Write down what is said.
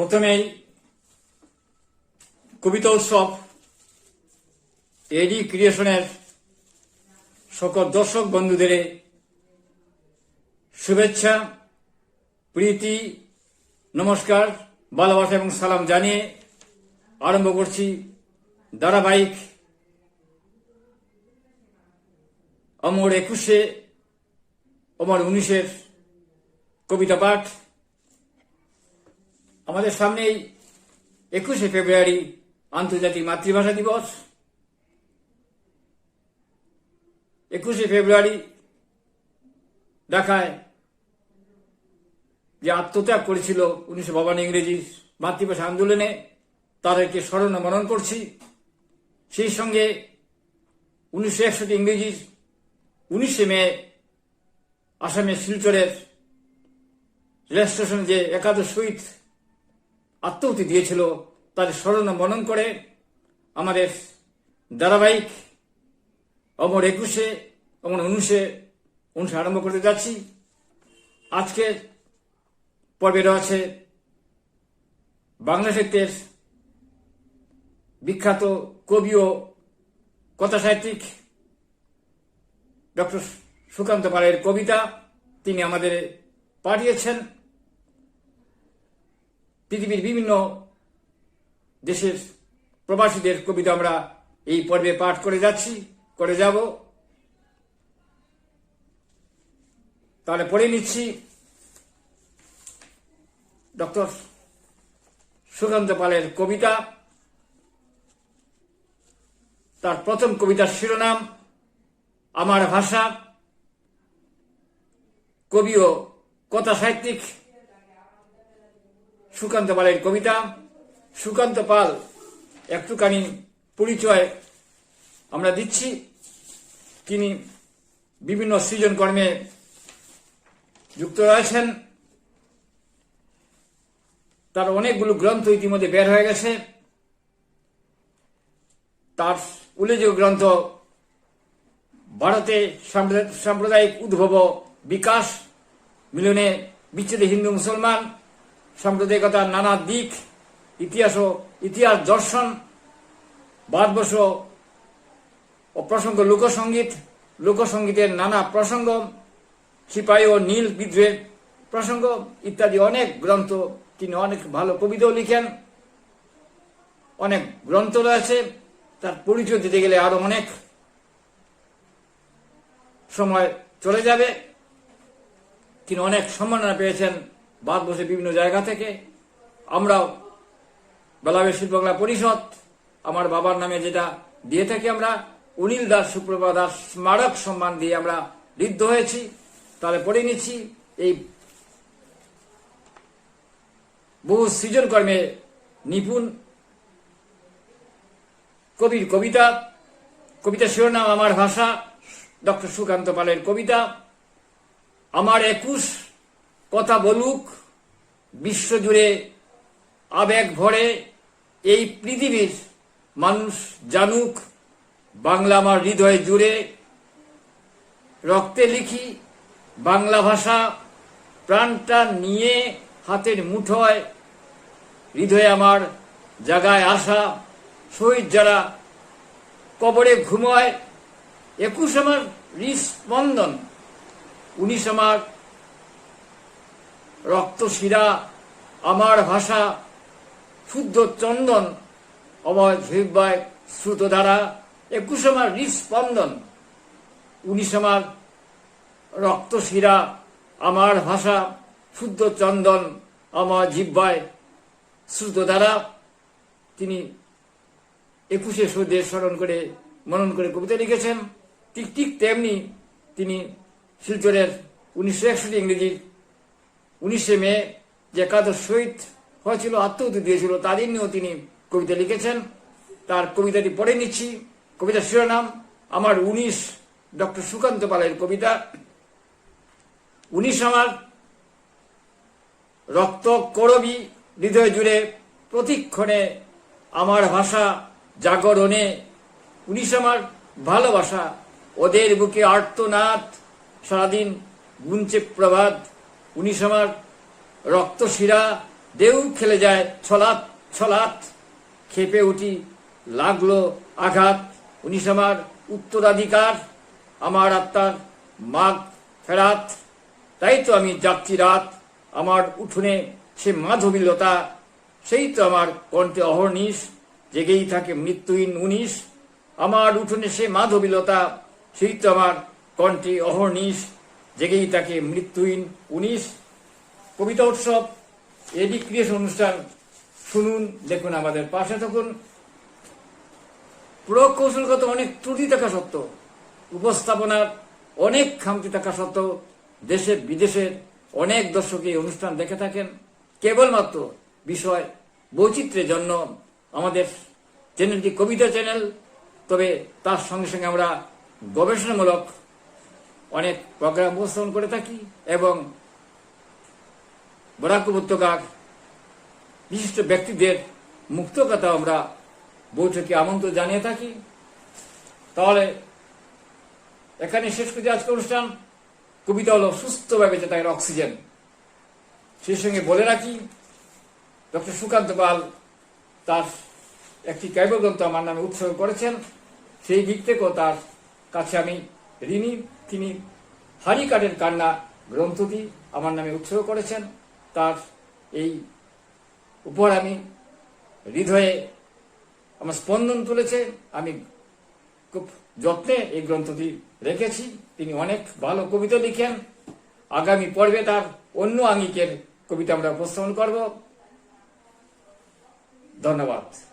প্রথমেই কবিতা উৎসব এডি ক্রিয়েশনের সকল দর্শক বন্ধুদের শুভেচ্ছা, প্রীতি, নমস্কার, ভালোবাসা এবং সালাম জানিয়ে আরম্ভ করছি ধারাবাহিক অমর একুশে, অমর উনিশের কবিতা পাঠ। আমাদের সামনেই একুশে ফেব্রুয়ারি আন্তর্জাতিক মাতৃভাষা দিবস। একুশে ফেব্রুয়ারি দেখায় যে আত্মত্যাগ করেছিল উনিশশো বাবান ইংরেজি মাতৃভাষা আন্দোলনে, তাদেরকে স্মরণ মনন করছি। সেই সঙ্গে উনিশশো একষট্টি ইংরেজির উনিশে মে আসামের শিলচরের রেল স্টেশনে যে একাদশ শহীদ আত্মহতি দিয়েছিল, তার স্মরণ মনন করে আমাদের ধারাবাহিক অমর একুশে, অমর উনিশে অনুষ্ঠান আরম্ভ করতে যাচ্ছি। আজকের পর্বে রয়েছে বাংলা সাহিত্যের বিখ্যাত কবি ও কথা সাহিত্যিক ডক্টর সুকান্ত পালের কবিতা তিনি আমাদের পাঠিয়েছেন। পৃথিবীর বিভিন্ন দেশের প্রবাসীদের কবিতা আমরা এই পর্বে পাঠ করে যাচ্ছি, করে যাব। তাহলে পড়ে নিচ্ছি ডক্টর সুকান্ত পালের কবিতা। তার প্রথম কবিতার শিরোনাম, আমার ভাষা। কবি ও কথা সাহিত্যিক সুকান্ত পালের কবিতা, সুকান্ত পাল একটুখানি পরিচয় আমরা দিচ্ছি। তিনি বিভিন্ন সৃজন কর্মে যুক্ত রয়েছেন। তার অনেকগুলো গ্রন্থ ইতিমধ্যে বের হয়ে গেছে। তার উল্লেখযোগ্য গ্রন্থ, ভারতে সাম্প্রদায়িক- উদ্ভব বিকাশ, মিলনে বিচ্ছেদে হিন্দু মুসলমান সাম্প্রদায়িকতার নানা দিক, ইতিহাস ও ইতিহাস দর্শন, ভারতবর্ষ ও প্রসঙ্গ লোকসঙ্গীত লোকসঙ্গীতের নানা প্রসঙ্গ, সিপাহী ও নীল বিদ্রোহের প্রসঙ্গ ইত্যাদি অনেক গ্রন্থ তিনি অনেক ভালো কবিতাও লিখেন, অনেক গ্রন্থ রয়েছে, তার পরিচয় দিতে গেলে আরও অনেক সময় চলে যাবে। তিনি অনেক সম্মাননা পেয়েছেন ভারতবর্ষের বিভিন্ন জায়গা থেকে আমরাও বেলাবেশ শিল্পকলা পরিষদ, আমার বাবার নামে যেটা দিয়ে থাকি আমরা অনিল দাস সুপ্রভা দাস স্মারক সম্মান দিয়ে আমরা ঋদ্ধ হয়েছি। তাহলে পড়ে নিচ্ছি এই বহু সৃজন কর্মে নিপুণ কবির কবিতা। কবিতা শিরোনাম আমার ভাষা, ডক্টর সুকান্ত পালের কবিতা। আমার একুশ কথা বলুক, বিশ্বজুড়ে আবেগ ভরে এই পৃথিবীর মানুষ জানুক, বাংলা আমার হৃদয় জুড়ে রক্তে লিখি, বাংলা ভাষা প্রাণটা নিয়ে হাতের মুঠোয় হৃদয়ে আমার জাগায় আসা, শহীদ যারা কবরে ঘুমায়, একুশ আমার হৃস্পন্দন, উনিশ আমার রক্ত শিরা আমার ভাষা, শুদ্ধ চন্দন অময় ঝিব্বায় শ্রুত দ্বারা একুশ আমার হৃস্পন্দন উনিশ আমার রক্ত শিরা আমার ভাষা, শুদ্ধ চন্দন আমার জিব্বায় শ্রুত দ্বারা তিনি একুশে সৌদের স্মরণ করে, মনন করে কবিতা লিখেছেন। ঠিক ঠিক তেমনি তিনি শিলচরের উনিশশো একষট্টি ইংরেজির উনিশে মে যে একাদশ শহীদ হয়েছিল, আত্মহত্যা দিয়েছিল তাদের নিয়েও তিনি কবিতা লিখেছেন। তার কবিতাটি পড়ে নিচ্ছি। কবিতার শিরোনাম, আমার উনিশ ডক্টর সুকান্ত পালের কবিতা। উনিশ আমার রক্ত করবি, হৃদয় জুড়ে প্রতিক্ষণে আমার ভাষা জাগরণে। উনিশ আমার ভালোবাসা, ওদের বুকে আর্তনাদ, সারাদিন গুঞ্চে প্রভাত উনিশ আমার রক্ত শিরা, ঢেউ খেলে যায়, ছলাৎ ছলাৎ, খেপে উঠি, লাগল আঘাত। উনিশ আমার উত্তরাধিকার, আমার আত্মার মাঘ ফেরাত। তাই তো আমি যাচ্ছি রাত, আমার উঠোনে সে মাধবীলতা, সেই তো আমার কণ্ঠে অহর্নিশ, জেগেই থাকে মৃত্যুহীন উনিশ। আমার উঠোনে সে মাধবীলতা, সেই তো আমার কণ্ঠে অহর্নিশ। জেগেই থাকে মৃত্যুহীন উনিশ কবিতা উৎসব এডি ক্রিয়েশন অনুষ্ঠান শুনুন, দেখুন আমাদের পাশে থাকুন। প্রকৌশলগত অনেক ত্রুটি থাকা সত্ত্বেও, উপস্থাপনার অনেক খামতি থাকা সত্ত্বেও, দেশে বিদেশের অনেক দর্শক এই অনুষ্ঠান দেখে থাকেন। কেবলমাত্র বিষয় বৈচিত্র্যের জন্য আমাদের চ্যানেলটি কবিতা চ্যানেল, তবে তার সঙ্গে সঙ্গে আমরা গবেষণামূলক অনেক প্রোগ্রাম উপস্থাপন করে থাকি এবং বরাক উপত্যকার বিশিষ্ট ব্যক্তিদের মুক্ত কথা আমরা বৈঠকে আমন্ত্রণ জানিয়ে থাকি। তাহলে এখানে শেষ করছি আজকে অনুষ্ঠান। কবিতা হলো সুস্থভাবে যে তাদের অক্সিজেন। সেই সঙ্গে বলে রাখি, ডক্টর সুকান্ত পাল তার একটি কাব্যগ্রন্থ আমার নামে উৎসর্গ করেছেন। সেই দিক থেকেও তার কাছে আমি ঋণী তিনি হারিকাটের কান্না গ্রন্থটি আমার নামে উৎসর্গ করেছেন। তার এই উপহার আমি হৃদয়ে আমার স্পন্দন তুলেছে। আমি খুব যত্নে এই গ্রন্থটি রেখেছি। তিনি অনেক ভালো কবিতা লিখেন। আগামী পর্বে তার অন্য আঙ্গিকের কবিতা আমরা উপস্থাপন করব। ধন্যবাদ।